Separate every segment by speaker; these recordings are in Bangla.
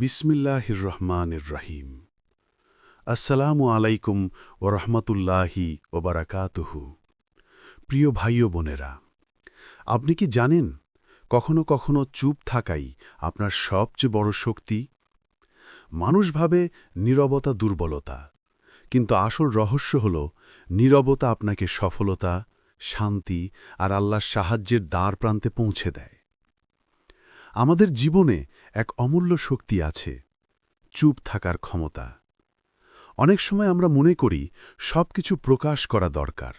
Speaker 1: বিসমিল্লাহির রহমানির রহিম আসসালামু আলাইকুম ও রহমতুল্লাহি ওবারাকাতুহু প্রিয় ভাই ও বোনেরা, আপনি কি জানেন কখনো কখনো চুপ থাকাই আপনার সবচেয়ে বড় শক্তি? মানুষ ভাবে নীরবতা দুর্বলতা, কিন্তু আসল রহস্য হল নীরবতা আপনাকে সফলতা, শান্তি আর আল্লাহর সাহায্যের দ্বার প্রান্তে পৌঁছে দেয়। আমাদের জীবনে এক অমূল্য শক্তি আছে, চুপ থাকার ক্ষমতা। অনেক সময় আমরা মনে করি সব কিছু প্রকাশ করা দরকার,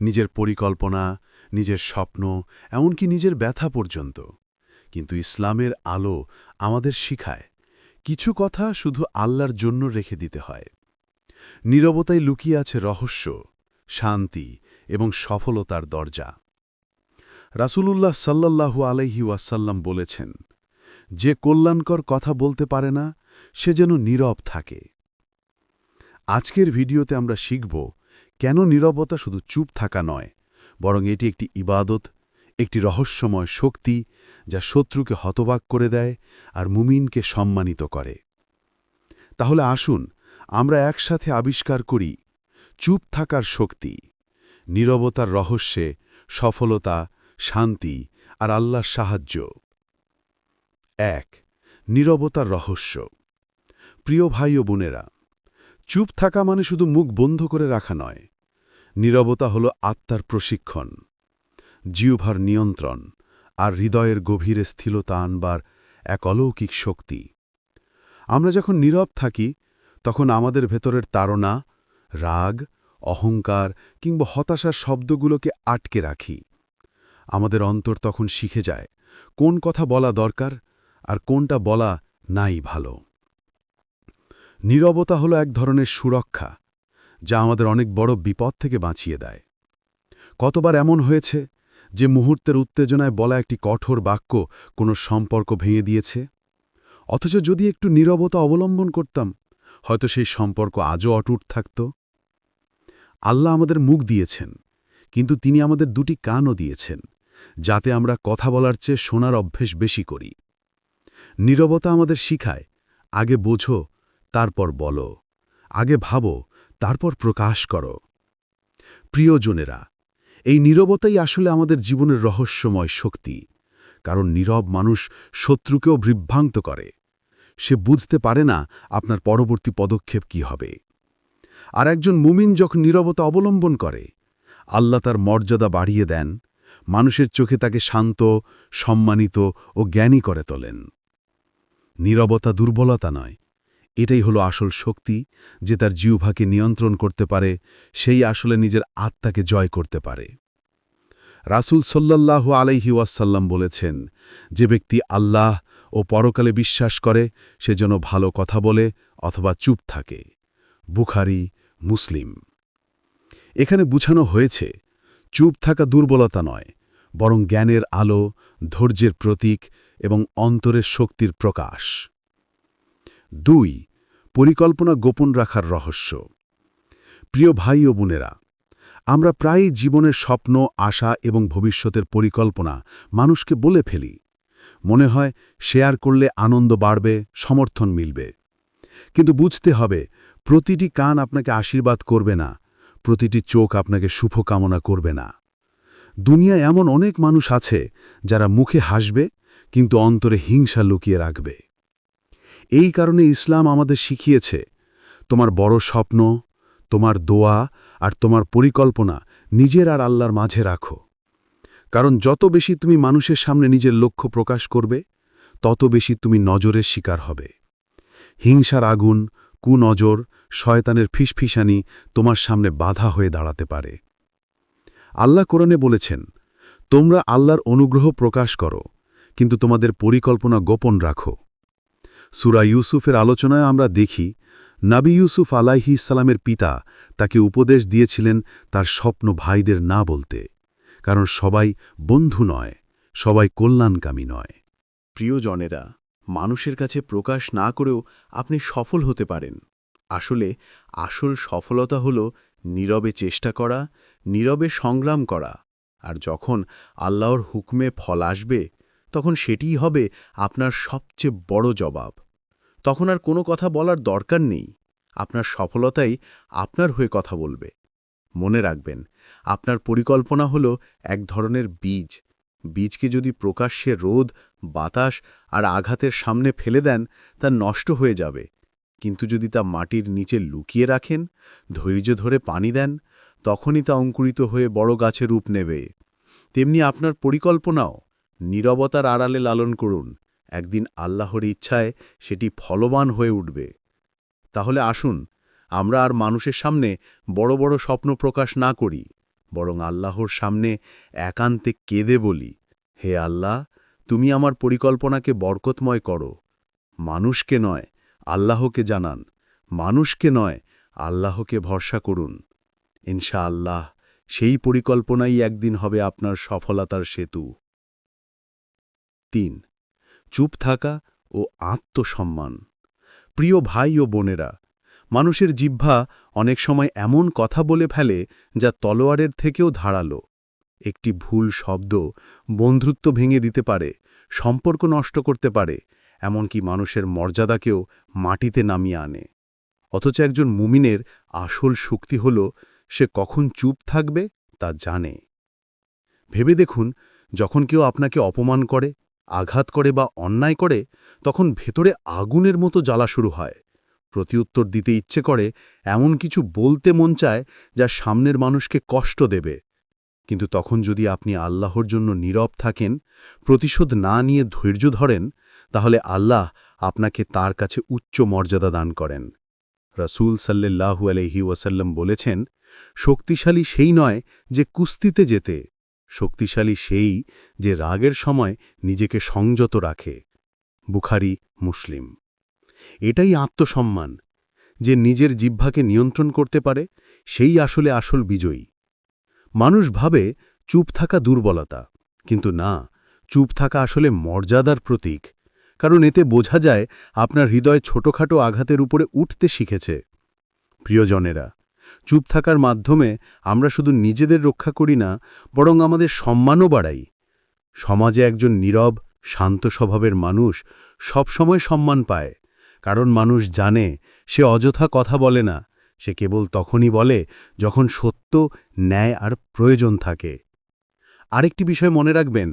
Speaker 1: নিজের পরিকল্পনা, নিজের স্বপ্ন, এমনকি নিজের ব্যথা পর্যন্ত। কিন্তু ইসলামের আলো আমাদের শিখায়, কিছু কথা শুধু আল্লাহর জন্য রেখে দিতে হয়। নীরবতায় লুকিয়ে আছে রহস্য, শান্তি এবং সফলতার দরজা। রাসূলুল্লাহ সাল্লাল্লাহু আলাইহি ওয়াসাল্লাম বলেছেন যে কল্যাণকর কথা বলতে পারে না, সে যেন নীরব থাকে। আজকের ভিডিওতে আমরা শিখব কেন নীরবতা শুধু চুপ থাকা নয়, বরং এটি একটি ইবাদত, একটি রহস্যময় শক্তি যা শত্রুকে হতবাক করে দেয় আর মুমিনকে সম্মানিত করে। তাহলে আসুন আমরা একসাথে আবিষ্কার করি চুপ থাকার শক্তি, নীরবতার রহস্যে সফলতা, শান্তি আর আল্লাহর সাহায্য। এক, নীরবতার রহস্য। প্রিয় ভাই ও বোনেরা, চুপ থাকা মানে শুধু মুখ বন্ধ করে রাখা নয়। নীরবতা হল আত্মার প্রশিক্ষণ জিউভার নিয়ন্ত্রণ আর হৃদয়ের গভীরে স্থিরতা আনবার এক অলৌকিক শক্তি। আমরা যখন নীরব থাকি, তখন আমাদের ভেতরের তাড়না, রাগ, অহংকার কিংবা হতাশার শব্দগুলোকে আটকে রাখি। আমাদের অন্তর তখন শিখে যায়, কোন কথা বলা দরকার আর কোনটা বলা নাই ভালো। নীরবতা হলো এক ধরনের সুরক্ষা, যা আমাদের অনেক বড় বিপদ থেকে বাঁচিয়ে দেয়। কতবার এমন হয়েছে যে মুহূর্তের উত্তেজনায় বলা একটি কঠোর বাক্য কোনো সম্পর্ক ভেঙে দিয়েছে? অথচ যদি একটু নীরবতা অবলম্বন করতাম, হয়তো সেই সম্পর্ক আজও অটুট থাকত। আল্লাহ আমাদের মুখ দিয়েছেন, কিন্তু তিনি আমাদের দুটি কানও দিয়েছেন, যাতে আমরা কথা বলার চেয়ে শোনার অভ্যেস বেশি করি। নীরবতা আমাদের শিখায়। আগে বোঝো, তারপর বলো। আগে ভাবো, তারপর প্রকাশ করো। প্রিয়জনেরা, এই নীরবতাই আসলে আমাদের জীবনের রহস্যময় শক্তি, কারণ নীরব মানুষ শত্রুকেও বিভ্রান্ত করে। সে বুঝতে পারে না আপনার পরবর্তী পদক্ষেপ কি হবে। আর একজন মুমিন যখন নীরবতা অবলম্বন করে, আল্লাহ তার মর্যাদা বাড়িয়ে দেন, মানুষের চোখে তাকে শান্ত, সম্মানিত ও জ্ঞানী করে তোলেন। নীরবতা দুর্বলতা নয়। এটাই হলো আসল শক্তি যে তার জিউভাকে নিয়ন্ত্রণ করতে পারে, সেই আসলে নিজের আত্মাকে জয় করতে পারে। রাসুল সল্লাল্লাহু আলাইহি ওয়াসাল্লাম বলেছেন, যে ব্যক্তি আল্লাহ ও পরকালে বিশ্বাস করে, সে যেন ভালো কথা বলে অথবা চুপ থাকে। বুখারি, মুসলিম। এখানে বুঝানো হয়েছে, চুপ থাকা দুর্বলতা নয়, বরং জ্ঞানের আলো, ধৈর্যের প্রতীক এবং অন্তরের শক্তির প্রকাশ। দুই, পরিকল্পনা গোপন রাখার রহস্য। প্রিয় ভাই ও বোনেরা, আমরা প্রায়ই জীবনের স্বপ্ন, আশা এবং ভবিষ্যতের পরিকল্পনা মানুষকে বলে ফেলি। মনে হয়, শেয়ার করলে আনন্দ বাড়বে, সমর্থন মিলবে। কিন্তু বুঝতে হবে, প্রতিটি কান আপনাকে আশীর্বাদ করবে না, প্রতিটি চোখ আপনাকে শুভকামনা করবে না। দুনিয়ায় এমন অনেক মানুষ আছে যারা মুখে হাসবে কিন্তু অন্তরে হিংসা লুকিয়ে রাখবে। এই কারণে ইসলাম আমাদের শিখিয়েছে, তোমার বড় স্বপ্ন, তোমার দোয়া আর তোমার পরিকল্পনা নিজের আর আল্লাহর মাঝে রাখো। কারণ যত বেশি তুমি মানুষের সামনে নিজের লক্ষ্য প্রকাশ করবে, তত বেশি তুমি নজরের শিকার হবে। হিংসার আগুন, কুনজর, শয়তানের ফিসফিসানি তোমার সামনে বাধা হয়ে দাঁড়াতে পারে। আল্লাহ কোরআনে বলেছেন, তোমরা আল্লাহর অনুগ্রহ প্রকাশ করো কিন্তু তোমাদের পরিকল্পনা গোপন রাখো। সুরা ইউসুফের আলোচনায় আমরা দেখি, নাবি ইউসুফ আলাইহি ইসালামের পিতা তাকে উপদেশ দিয়েছিলেন তার স্বপ্ন ভাইদের না বলতে, কারণ সবাই বন্ধু নয়, সবাই কল্যাণকামী নয়।
Speaker 2: প্রিয়জনেরা, মানুষের কাছে প্রকাশ না করেও আপনি সফল হতে পারেন। আসলে, আসল সফলতা হল নীরবে চেষ্টা করা, নীরবে সংগ্রাম করা, আর যখন আল্লাহর হুকমে ফল আসবে তখন সেটিই হবে আপনার সবচেয়ে বড় জবাব।
Speaker 1: তখন আর কোনো কথা বলার দরকার নেই। আপনার সফলতাই আপনার হয়ে কথা বলবে। মনে রাখবেন, আপনার পরিকল্পনা হলো এক ধরনের বীজ। বীজকে যদি প্রকাশ্যে রোদ, বাতাস আর আঘাতের সামনে ফেলে দেন, তা নষ্ট হয়ে যাবে। কিন্তু যদি তা মাটির নিচে লুকিয়ে রাখেন, ধৈর্য ধরে পানি দেন, তখনই তা অঙ্কুরিত হয়ে বড় গাছে রূপ নেবে। তেমনি আপনার পরিকল্পনাও। নীরবতার আড়ালে লালন করুন। একদিন আল্লাহর ইচ্ছায় সেটি ফলবান হয়ে উঠবে। তাহলে আসুন, আমরা আর মানুষের সামনে বড় বড় স্বপ্ন প্রকাশ না করি, বরং আল্লাহর সামনে একান্তে কেঁদে বলি, হে আল্লাহ, তুমি আমার পরিকল্পনাকে বরকতময় করো। মানুষকে নয়, আল্লাহকে জানান। মানুষকে নয়, আল্লাহকে ভরসা করুন। ইনশা আল্লাহ সেই পরিকল্পনাই একদিন হবে আপনার সফলতার সেতু। তিন, চুপ থাকা ও আত্মসম্মান। প্রিয় ভাই ও বোনেরা, মানুষের জিহ্বা অনেক সময় এমন কথা বলে ফেলে যা তলোয়ারের থেকেও ধারালো। একটি ভুল শব্দ বন্ধুত্ব ভেঙে দিতে পারে, সম্পর্ক নষ্ট করতে পারে, এমনকি মানুষের মর্যাদাকেও মাটিতে নামিয়ে আনে। অথচ একজন মুমিনের আসল শক্তি হল, সে কখন চুপ থাকবে তা জানে। ভেবে দেখুন, যখন কেউ আপনাকে অপমান করে আঘাত করে বা অন্যায় করে, তখন ভেতরে আগুনের মতো জ্বালা শুরু হয়। প্রতিউত্তর দিতে ইচ্ছে করে এমন কিছু বলতে মন চায় যা সামনের মানুষকে কষ্ট দেবে। কিন্তু তখন যদি আপনি আল্লাহর জন্য নীরব থাকেন, প্রতিশোধ না নিয়ে ধৈর্য ধরেন, তাহলে আল্লাহ আপনাকে তার কাছে উচ্চ মর্যাদা দান করেন। রসুল সাল্লাহু আলহি ওয়াসাল্লাম বলেছেন, শক্তিশালী সেই নয় যে কুস্তিতে যেতে শক্তিশালী সেই যে রাগের সময় নিজেকে সংযত রাখে। বুখারি, মুসলিম। এটাই আত্মসম্মান, যে নিজের জিহ্বাকে নিয়ন্ত্রণ করতে পারে, সেই আসলে আসল বিজয়ী। মানুষ ভাবে চুপ থাকা দুর্বলতা, কিন্তু না, চুপ থাকা আসলে মর্যাদার প্রতীক, কারণ এতে বোঝা যায় আপনার হৃদয় ছোটখাটো আঘাতের উপরে উঠতে শিখেছে। প্রিয়জনেরা চুপ থাকার মাধ্যমে আমরা শুধু নিজেদের রক্ষা করি না, বরং আমাদের সম্মানও বাড়াই। সমাজে একজন নীরব, শান্ত স্বভাবের মানুষ সবসময় সম্মান পায়, কারণ মানুষ জানে সে অযথা কথা বলে না, সে কেবল তখনই বলে যখন সত্য, ন্যায় আর প্রয়োজন থাকে। আরেকটি বিষয় মনে রাখবেন,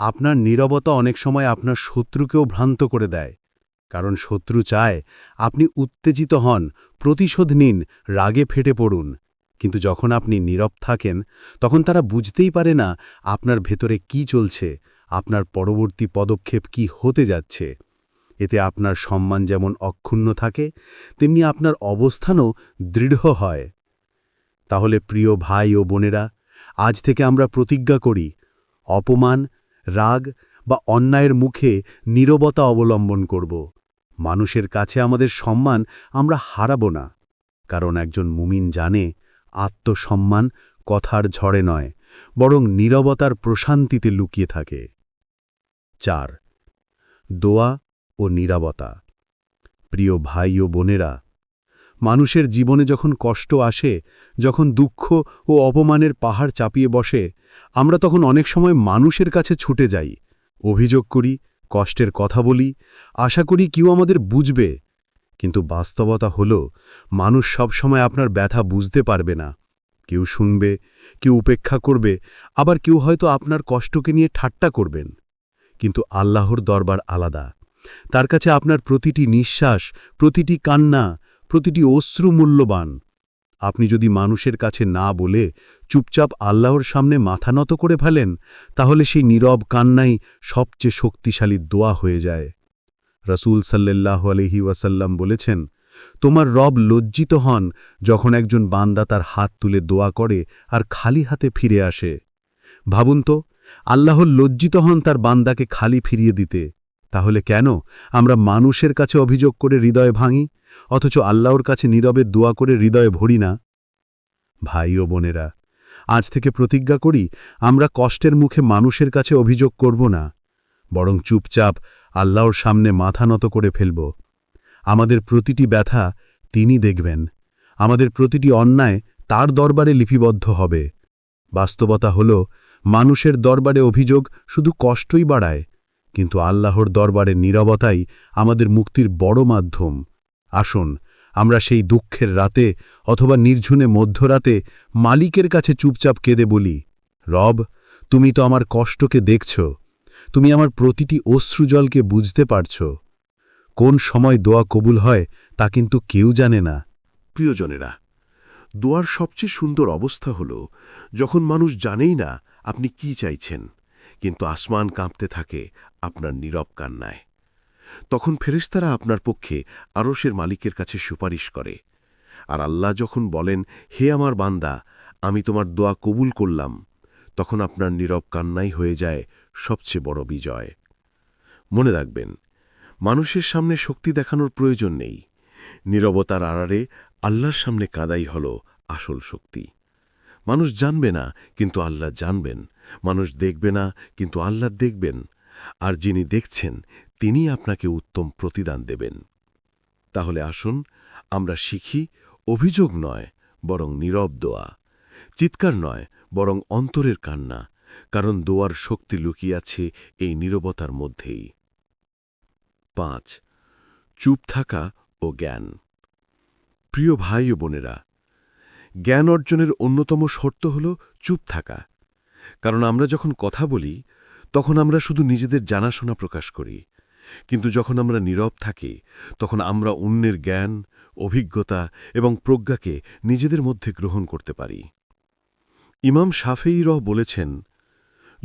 Speaker 1: আপনার নীরবতা অনেক সময় আপনার শত্রুকেও ভ্রান্ত করে দেয়। কারণ শত্রু চায় আপনি উত্তেজিত হন, প্রতিশোধ নিন, রাগে ফেটে পড়ুন। কিন্তু যখন আপনি নীরব থাকেন, তখন তারা বুঝতেই পারে না আপনার ভেতরে কি চলছে, আপনার পরবর্তী পদক্ষেপ কি হতে যাচ্ছে। এতে আপনার সম্মান যেমন অক্ষুণ্ণ থাকে, তেমনি আপনার অবস্থানও দৃঢ় হয়। তাহলে প্রিয় ভাই ও বোনেরা, আজ থেকে আমরা প্রতিজ্ঞা করি, অপমান, রাগ বা অন্যায়ের মুখে নীরবতা অবলম্বন করব। মানুষের কাছে আমাদের সম্মান আমরা হারাব না। কারণ একজন মুমিন জানে, আত্মসম্মান কথার ঝড়ে নয়, বরং নীরবতার প্রশান্তিতে লুকিয়ে থাকে। চার, দোয়া ও নীরবতা। প্রিয় ভাই ও বোনেরা, মানুষের জীবনে যখন কষ্ট আসে, যখন দুঃখ ও অপমানের পাহাড় চাপিয়ে বসে, আমরা তখন অনেক সময় মানুষের কাছে ছুটে যাই, অভিযোগ করি কষ্টের কথা বলি, আশা করি কেউ আমাদের বুঝবে। কিন্তু বাস্তবতা হল, মানুষ সবসময় আপনার ব্যথা বুঝতে পারবে না। কেউ শুনবে, কেউ উপেক্ষা করবে, আবার কেউ হয়তো আপনার কষ্টকে নিয়ে ঠাট্টা করবেন। কিন্তু আল্লাহর দরবার আলাদা। তার কাছে আপনার প্রতিটি নিঃশ্বাস, প্রতিটি কান্না, প্রতিটি অশ্রু মূল্যবান। আপনি যদি মানুষের কাছে না বলে চুপচাপ আল্লাহর সামনে মাথা নত করে ফেলেন, তাহলে সেই নীরব কান্নাই সবচেয়ে শক্তিশালী দোয়া হয়ে যায়। রসুল সাল্লাহ আলহি ওয়াসাল্লাম বলেছেন, তোমার রব লজ্জিত হন যখন একজন বান্দা তার হাত তুলে দোয়া করে আর খালি হাতে ফিরে আসে। ভাবুন তো, আল্লাহ লজ্জিত হন তার বান্দাকে খালি ফিরিয়ে দিতে। তাহলে কেন আমরা মানুষের কাছে অভিযোগ করে হৃদয় ভাঙি, অথচ আল্লাহর কাছে নীরবে দোয়া করে হৃদয়ে ভরি না? ভাই ও বোনেরা, আজ থেকে প্রতিজ্ঞা করি, আমরা কষ্টের মুখে মানুষের কাছে অভিযোগ করব না, বরং চুপচাপ আল্লাহর সামনে মাথা নত করে ফেলব। আমাদের প্রতিটি ব্যথা তিনি দেখবেন, আমাদের প্রতিটি অন্যায় তার দরবারে লিপিবদ্ধ হবে। বাস্তবতা হল, মানুষের দরবারে অভিযোগ শুধু কষ্টই বাড়ায়
Speaker 3: কিন্তু আল্লাহর দরবারে নীরবতাই আমাদের মুক্তির বড় মাধ্যম। আসুন, আমরা সেই দুঃখের রাতে অথবা নির্ঝুনে মধ্যরাতে মালিকের কাছে চুপচাপ কেঁদে বলি, রব, তুমি তো আমার কষ্টকে দেখছ। তুমি আমার প্রতিটি অশ্রুজলকে বুঝতে পারছ। কোন সময় দোয়া কবুল হয় তা কিন্তু কেউ জানে না।
Speaker 4: প্রিয়জনেরা, দোয়ার সবচেয়ে সুন্দর অবস্থা হল যখন মানুষ জানেই না আপনি কি চাইছেন। কিন্তু আসমান কাঁপতে থাকে আপনার নীরব কান্নায়। তখন ফেরেশতারা আপনার পক্ষে আরশের মালিকের কাছে সুপারিশ করে। আর আল্লাহ যখন বলেন, হে আমার বান্দা, আমি তোমার দোয়া কবুল করলাম, তখন আপনার নীরব কান্নাই হয়ে যায় সবচেয়ে বড় বিজয়। মনে রাখবেন, মানুষের সামনে শক্তি দেখানোর প্রয়োজন নেই। নীরবতার আড়ারে আল্লাহর সামনে কাদাই হল আসল শক্তি। মানুষ জানবে না, কিন্তু আল্লাহ জানবেন মানুষ দেখবে না, কিন্তু আল্লাহ দেখবেন, আর যিনি দেখছেন, তিনি আপনাকে উত্তম প্রতিদান দেবেন। তাহলে আসুন, আমরা শিখি, অভিযোগ নয়, বরং নীরব দোয়া। চিৎকার নয়, বরং অন্তরের কান্না, কারণ দোয়ার শক্তি লুকিয়ে আছে এই নীরবতার মধ্যেই। পাঁচ, চুপ থাকা ও জ্ঞান। প্রিয় ভাই ও বোনেরা, জ্ঞান অর্জনের অন্যতম শর্ত হল চুপ থাকা। কারণ আমরা যখন কথা বলি, তখন আমরা শুধু নিজেদের জানাশোনা প্রকাশ করি। কিন্তু যখন আমরা নীরব থাকি, তখন আমরা অন্যের জ্ঞান, অভিজ্ঞতা এবং প্রজ্ঞাকে নিজেদের মধ্যে গ্রহণ করতে পারি। ইমাম শাফেই রহ বলেছেন,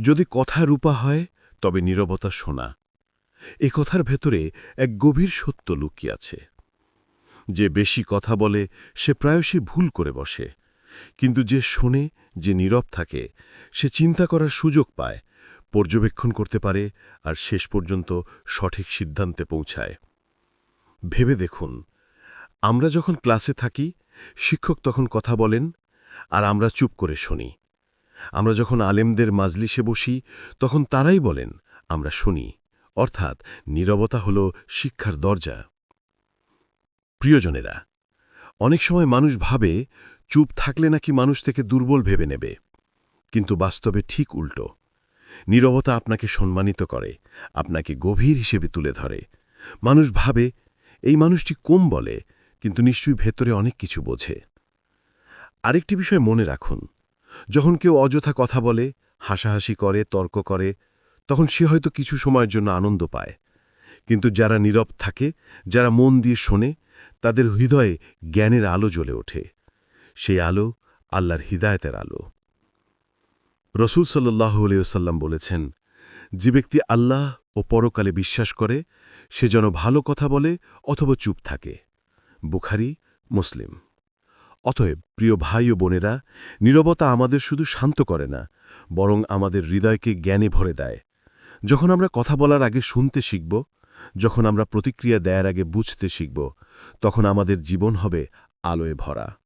Speaker 4: যদি কথা রূপা হয়, তবে নীরবতা শোনা। এ কথার ভেতরে এক গভীর সত্য লুকিয়ে আছে। যে বেশি কথা বলে, সে প্রায়শই ভুল করে বসে। কিন্তু যে শোনে, যে নীরব থাকে, সে চিন্তা করার সুযোগ পায়, পর্যবেক্ষণ করতে পারে আর শেষ পর্যন্ত সঠিক সিদ্ধান্তে পৌঁছায়। ভেবে দেখুন, আমরা যখন ক্লাসে থাকি, শিক্ষক তখন কথা বলেন আর আমরা চুপ করে শুনি। আমরা যখন আলেমদের মাজলিসে বসি, তখন তারাই বলেন, আমরা শুনি। অর্থাৎ নীরবতা হল শিক্ষার দরজা। প্রিয়জনেরা, অনেক সময় মানুষ ভাবে চুপ থাকলে নাকি মানুষ থেকে দুর্বল ভেবে নেবে। কিন্তু বাস্তবে ঠিক উল্টো। নীরবতা আপনাকে সম্মানিত করে, আপনাকে গভীর হিসেবে তুলে ধরে। মানুষ ভাবে, এই মানুষটি কম বলে, কিন্তু নিশ্চয়ই ভেতরে অনেক কিছু বোঝে। আরেকটি বিষয় মনে রাখুন, যখন কেউ অযথা কথা বলে, হাসাহাসি করে, তর্ক করে, তখন সে হয়তো কিছু সময়ের জন্য আনন্দ পায়। কিন্তু যারা নীরব থাকে, যারা মন দিয়ে শোনে, তাদের হৃদয়ে জ্ঞানের আলো জ্বলে ওঠে। সেই আলো আল্লাহর হিদায়তের আলো। রসুল সাল্লাহ আলিয়াল্লাম বলেছেন, যে ব্যক্তি আল্লাহ ও পরকালে বিশ্বাস করে, সে যেন ভালো কথা বলে অথবা চুপ থাকে। বুখারি, মুসলিম। অতএব, প্রিয় ভাই ও বোনেরা, নীরবতা আমাদের শুধু শান্ত করে না, বরং আমাদের হৃদয়কে জ্ঞানে ভরে দেয়। যখন আমরা কথা বলার আগে শুনতে শিখব, যখন আমরা প্রতিক্রিয়া দেয়ার আগে বুঝতে শিখব, তখন আমাদের জীবন হবে আলোয় ভরা।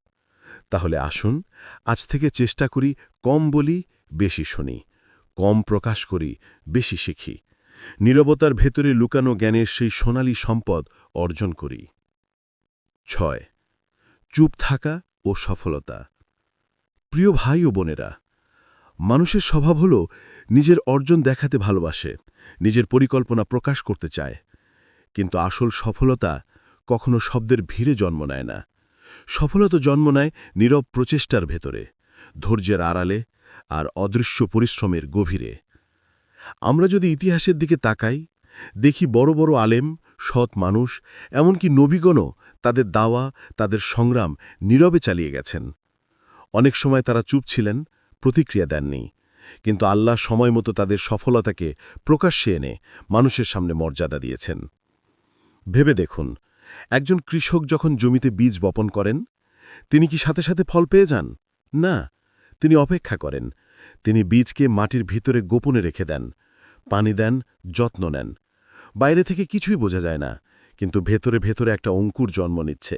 Speaker 4: তাহলে আসুন, আজ থেকে চেষ্টা করি কম বলি, বেশি শুনি। কম প্রকাশ করি, বেশি শিখি। নীরবতার ভেতরে লুকানো জ্ঞানের সেই সোনালি সম্পদ অর্জন করি। ছয়। চুপ থাকা ও সফলতা। প্রিয় ভাই ও বোনেরা, মানুষের স্বভাব হল নিজের অর্জন দেখাতে ভালোবাসে, নিজের পরিকল্পনা প্রকাশ করতে চায়। কিন্তু আসল সফলতা কখনো শব্দের ভিড়ে জন্ম নেয় না। সফলতা জন্ম নেয় নীরব প্রচেষ্টার ভেতরে, ধৈর্যের আড়ালে আর অদৃশ্য পরিশ্রমের গভীরে। আমরা যদি ইতিহাসের দিকে তাকাই, দেখি বড় বড় আলেম, সৎ মানুষ, এমনকি নবীগণও তাদের দাওয়া, তাদের সংগ্রাম নীরবে চালিয়ে গেছেন। অনেক সময় তারা চুপ ছিলেন, প্রতিক্রিয়া দেননি, কিন্তু আল্লাহ সময় মতো তাদের সফলতাকে প্রকাশ্যে এনে মানুষের সামনে মর্যাদা দিয়েছেন। ভেবে দেখুন একজন কৃষক যখন জমিতে বীজ বপন করেন, তিনি কি সাথে সাথে ফল পেয়ে যান? না, তিনি অপেক্ষা করেন। তিনি বীজকে মাটির ভিতরে গোপনে রেখে দেন, পানি দেন, যত্ন নেন। বাইরে থেকে কিছুই বোঝা যায় না, কিন্তু ভেতরে ভেতরে একটা অঙ্কুর জন্ম নিচ্ছে।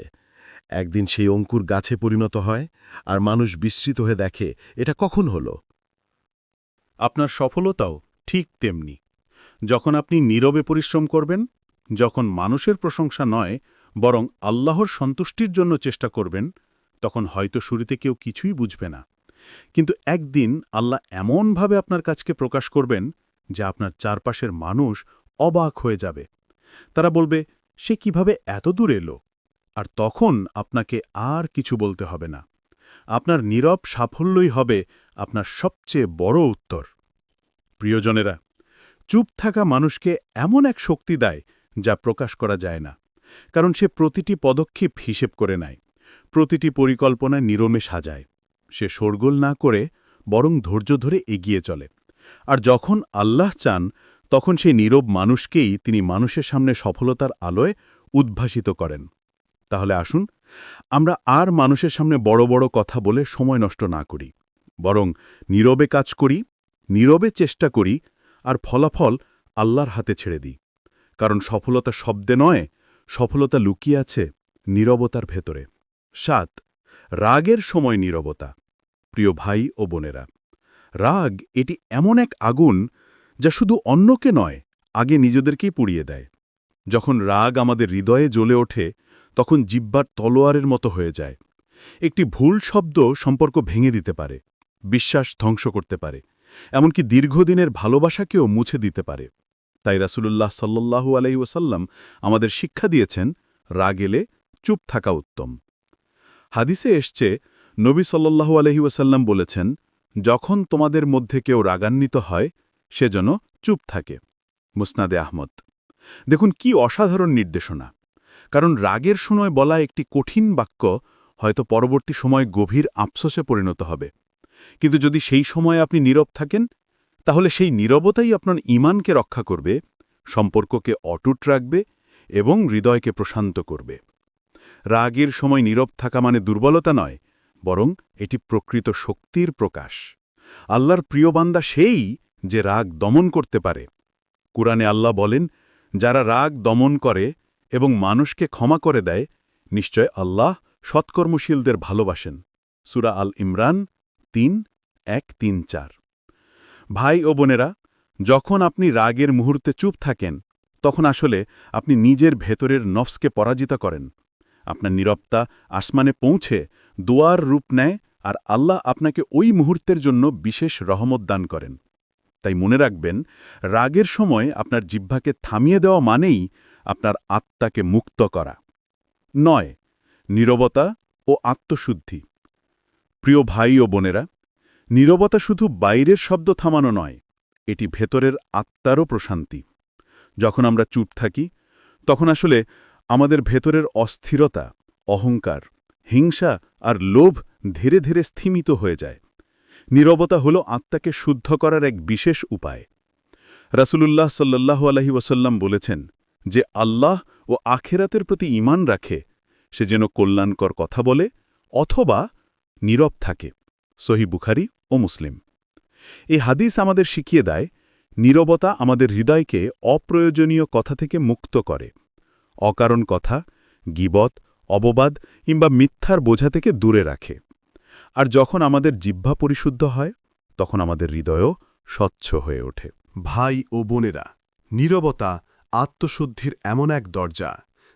Speaker 4: একদিন সেই অঙ্কুর গাছে পরিণত হয় আর মানুষ বিস্মৃত হয়ে দেখে, এটা কখন হল?
Speaker 5: আপনার সফলতাও ঠিক তেমনি। যখন আপনি নীরবে পরিশ্রম করবেন যখন মানুষের প্রশংসা নয়, বরং আল্লাহর সন্তুষ্টির জন্য চেষ্টা করবেন, তখন হয়তো শুরুতে কেউ কিছুই বুঝবে না। কিন্তু একদিন আল্লাহ এমনভাবে আপনার কাজকে প্রকাশ করবেন, যে আপনার চারপাশের মানুষ
Speaker 1: অবাক হয়ে যাবে। তারা বলবে, সে কীভাবে এত দূর এলো? আর তখন আপনাকে আর কিছু বলতে হবে না। আপনার নীরব সাফল্যই হবে আপনার সবচেয়ে বড় উত্তর। প্রিয়জনেরা, চুপ থাকা মানুষকে এমন এক শক্তি দেয় যা প্রকাশ করা যায় না, কারণ সে প্রতিটি পদক্ষেপ হিসেব করে নেয়, প্রতিটি পরিকল্পনা নিরমে সাজায়। সে শোরগোল না করে বরং ধৈর্য ধরে এগিয়ে চলে। আর যখন আল্লাহ চান, তখন সেই নীরব মানুষকেই তিনি মানুষের সামনে সফলতার আলোয় উদ্ভাসিত করেন। তাহলে আসুন, আমরা আর মানুষের সামনে বড় বড় কথা বলে সময় নষ্ট না করি, বরং নীরবে কাজ করি, নীরবে চেষ্টা করি, আর ফলাফল আল্লাহর হাতে ছেড়ে দিই। কারণ সফলতা শব্দে নয়, সফলতা লুকিয়ে আছে নীরবতার ভেতরে। সাত, রাগের সময় নীরবতা। প্রিয় ভাই ও বোনেরা, রাগ এটি এমন এক আগুন যা শুধু অন্যকে নয়, আগে নিজেদেরকেই পুড়িয়ে দেয়। যখন রাগ আমাদের হৃদয়ে জ্বলে ওঠে, তখন জিব্বার তলোয়ারের মতো হয়ে যায়। একটি ভুল শব্দ সম্পর্ক ভেঙে দিতে পারে, বিশ্বাস ধ্বংস করতে পারে, এমনকি দীর্ঘদিনের ভালোবাসাকেও মুছে দিতে পারে। তাই রাসূলুল্লাহ সাল্লাল্লাহু আলাইহি ওয়াসাল্লাম আমাদের শিক্ষা দিয়েছেন, রাগ এলে চুপ থাকা উত্তম। হাদিসে এসছে, নবী সাল্লাল্লাহু আলাইহি ওয়াসাল্লাম বলেছেন, যখন তোমাদের মধ্যে কেউ রাগান্বিত হয়, সে যেন চুপ থাকে। মুসনাদে আহমদ। দেখুন, কি অসাধারণ নির্দেশনা। কারণ রাগের সময় বলা একটি কঠিন বাক্য হয়তো পরবর্তী সময় গভীর আফসোসে পরিণত হবে। কিন্তু যদি সেই সময় আপনি নীরব থাকেন তাহলে সেই নীরবতাই আপনার ইমানকে রক্ষা করবে, সম্পর্ককে অটুট রাখবে এবং হৃদয়কে প্রশান্ত করবে। রাগের সময় নীরব থাকা মানে দুর্বলতা নয়, বরং এটি প্রকৃত শক্তির প্রকাশ। আল্লাহর প্রিয় বান্দা সেই যে রাগ দমন করতে পারে। কুরআনে আল্লাহ বলেন, যারা রাগ দমন করে এবং মানুষকে ক্ষমা করে দেয়, নিশ্চয় আল্লাহ সৎকর্মশীলদের ভালোবাসেন। সুরা আল ইমরান তিন, এক, তিন, চার। ভাই ও বোনেরা, যখন আপনি রাগের মুহূর্তে চুপ থাকেন, তখন আসলে আপনি নিজের ভেতরের নফসকে পরাজিত করেন। আপনার নীরবতা আসমানে পৌঁছে দোয়ার রূপ নেয় আর আল্লাহ আপনাকে ওই মুহূর্তের জন্য বিশেষ রহমত দান করেন। তাই মনে রাখবেন, রাগের সময় আপনার জিহ্বাকে থামিয়ে দেওয়া মানেই আপনার আত্মাকে মুক্ত করা। নয়, নীরবতা ও আত্মশুদ্ধি। প্রিয় ভাই ও বোনেরা নীরবতা শুধু বাইরের শব্দ থামানো নয়, এটি ভেতরের আত্মারও প্রশান্তি। যখন আমরা চুপ থাকি, তখন আসলে আমাদের ভেতরের অস্থিরতা, অহংকার, হিংসা আর লোভ ধীরে ধীরে স্থিমিত হয়ে যায়। নীরবতা হল আত্মাকে শুদ্ধ করার এক বিশেষ উপায়। রাসূলুল্লাহ সাল্লাল্লাহু আলহি ওসাল্লাম বলেছেন যে, আল্লাহ ও আখেরাতের প্রতি ঈমান রাখে, সে যেন কল্যাণকর কথা বলে অথবা নীরব থাকে। সহি বুখারি ও মুসলিম। এই হাদিস আমাদের শিখিয়ে দেয়, নীরবতা আমাদের হৃদয়কে অপ্রয়োজনীয় কথা থেকে মুক্ত করে। অকারণ কথা, গিবত, অববাদ কিংবা মিথ্যার বোঝা থেকে দূরে রাখে। আর যখন আমাদের জিহ্বা পরিশুদ্ধ হয়, তখন আমাদের হৃদয়ও স্বচ্ছ হয়ে ওঠে।
Speaker 6: ভাই ও বোনেরা, নীরবতা আত্মশুদ্ধির এমন এক দরজা,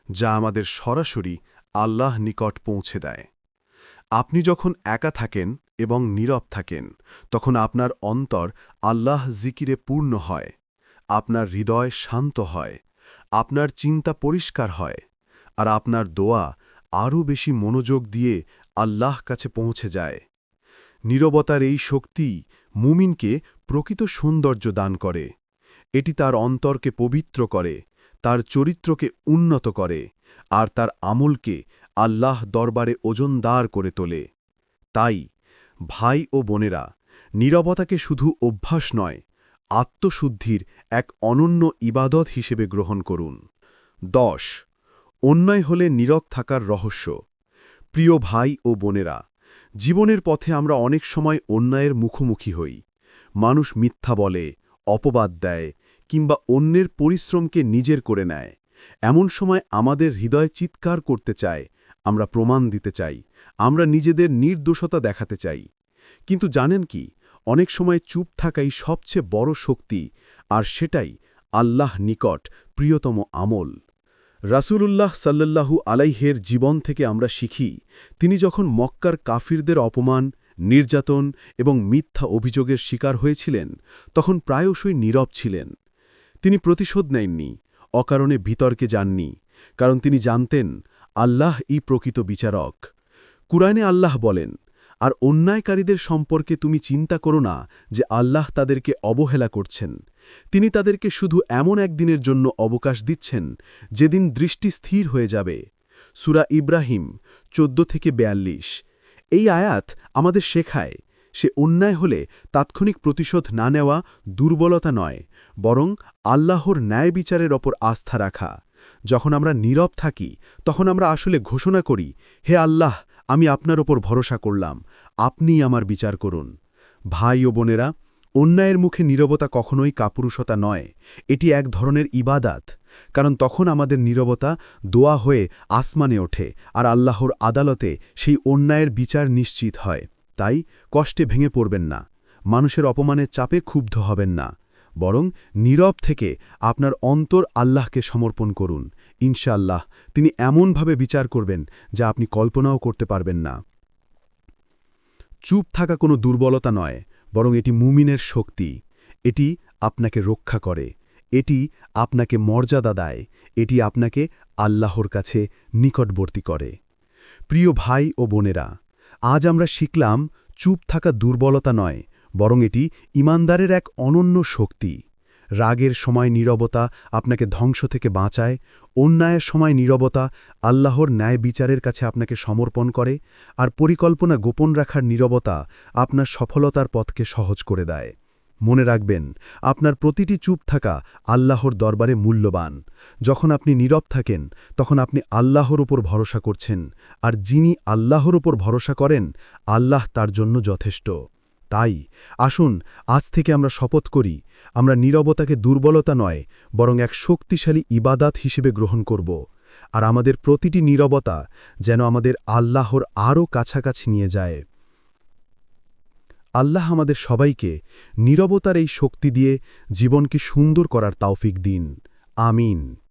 Speaker 6: যা আমাদের সরাসরি আল্লাহ নিকট পৌঁছে দেয়। আপনি যখন একা থাকেন এবং নীরব থাকেন, তখন আপনার অন্তর আল্লাহ জিকিরে পূর্ণ হয়, আপনার হৃদয় শান্ত হয়, আপনার চিন্তা পরিষ্কার হয়, আর আপনার দোয়া আরও বেশি মনোযোগ দিয়ে আল্লাহ কাছে পৌঁছে যায়। নীরবতার এই শক্তি মুমিনকে প্রকৃত সৌন্দর্য দান করে, এটি তার অন্তরকে পবিত্র করে, তার চরিত্রকে উন্নত করে, আর তার আমলকে আল্লাহ দরবারে ওজনদার করে তোলে। তাই ভাই ও বোনেরা, নীরবতাকে শুধু অভ্যাস নয়, আত্মশুদ্ধির এক অনন্য ইবাদত হিসেবে গ্রহণ করুন। দশ, অন্যায় হলে নীরব থাকার রহস্য। প্রিয় ভাই ও বোনেরা, জীবনের পথে আমরা অনেক সময় অন্যায়ের মুখোমুখি হই। মানুষ মিথ্যা বলে, অপবাদ দেয়, কিংবা অন্যের পরিশ্রমকে নিজের করে নেয়। এমন সময় আমাদের হৃদয় চিৎকার করতে চায়, আমরা প্রমাণ দিতে চাই, আমরা নিজেদের নির্দোষতা দেখাতে চাই। কিন্তু জানেন কি, অনেক সময় চুপ থাকাই সবচেয়ে বড় শক্তি, আর সেটাই আল্লাহ নিকট প্রিয়তম আমল। রাসূলুল্লাহ সাল্লাল্লাহু আলাইহের জীবন থেকে আমরা শিখি, তিনি যখন মক্কার কাফিরদের অপমান, নির্যাতন এবং মিথ্যা অভিযোগের শিকার হয়েছিলেন, তখন প্রায়শই নীরব ছিলেন।
Speaker 1: তিনি প্রতিশোধ নেননি, অকারণে বিতর্কে যাননি, কারণ তিনি জানতেন, আল্লাহ ই প্রকৃত বিচারক। কুরআনে আল্লাহ বলেন আর অন্যায়কারীদের সম্পর্কে তুমি চিন্তা করো না যে আল্লাহ তাদেরকে অবহেলা করছেন। তিনি তাদেরকে শুধু এমন একদিনের জন্য অবকাশ দিচ্ছেন যেদিন দৃষ্টি স্থির হয়ে যাবে। সুরা ইব্রাহিম, চোদ্দ থেকে বেয়াল্লিশ। এই আয়াত আমাদের শেখায়, সে অন্যায় হলে তাৎক্ষণিক প্রতিশোধ না নেওয়া দুর্বলতা নয়, বরং আল্লাহর ন্যায় বিচারের ওপর আস্থা রাখা। যখন আমরা নীরব থাকি, তখন আমরা আসলে ঘোষণা করি, হে আল্লাহ আমি আপনার ওপর ভরসা করলাম। আপনিই আমার বিচার করুন। ভাই ও বোনেরা, অন্যায়ের মুখে নীরবতা কখনোই কাপুরুষতা নয়। এটি এক ধরনের ইবাদাত, কারণ তখন আমাদের নীরবতা দোয়া হয়ে আসমানে ওঠে আর আল্লাহর আদালতে সেই অন্যায়ের বিচার নিশ্চিত হয়। তাই কষ্টে ভেঙে পড়বেন না। মানুষের অপমানের চাপে ক্ষুব্ধ হবেন না। বরং নীরব থেকে আপনার অন্তর আল্লাহকে সমর্পণ করুন। ইনশাআল্লাহ, তিনি এমনভাবে বিচার করবেন যা আপনি কল্পনাও করতে পারবেন না। চুপ থাকা কোনো দুর্বলতা নয়, বরং এটি মুমিনের শক্তি। এটি আপনাকে রক্ষা করে। এটি আপনাকে মর্যাদা দেয়। এটি আপনাকে আল্লাহর কাছে নিকটবর্তী করে। প্রিয় ভাই ও বোনেরা, আজ আমরা শিখলাম চুপ থাকা দুর্বলতা নয়, বরং এটি ইমানদারের এক অনন্য শক্তি। রাগের সময় নীরবতা আপনাকে ধ্বংস থেকে বাঁচায়, অন্যায়ের সময় নীরবতা আল্লাহর ন্যায় বিচারের কাছে আপনাকে সমর্পণ করে, আর পরিকল্পনা গোপন রাখার নীরবতা আপনার সফলতার পথকে সহজ করে দেয়। মনে রাখবেন, আপনার প্রতিটি চুপ থাকা আল্লাহর দরবারে মূল্যবান। যখন আপনি নীরব থাকেন, তখন আপনি আল্লাহর উপর ভরসা করছেন, আর যিনি আল্লাহর উপর ভরসা করেন, আল্লাহ তার জন্য যথেষ্ট। তাই, আসুন, আজ থেকে আমরা শপথ করি, আমরা নীরবতাকে দুর্বলতা নয়, বরং এক শক্তিশালী ইবাদাত হিসেবে গ্রহণ করব, আর আমাদের প্রতিটি নীরবতা যেন আমাদের আল্লাহর আরও কাছাকাছি নিয়ে যায়। আল্লাহ আমাদের সবাইকে নীরবতার এই শক্তি দিয়ে জীবনকে সুন্দর করার তাওফিক দিন। আমিন।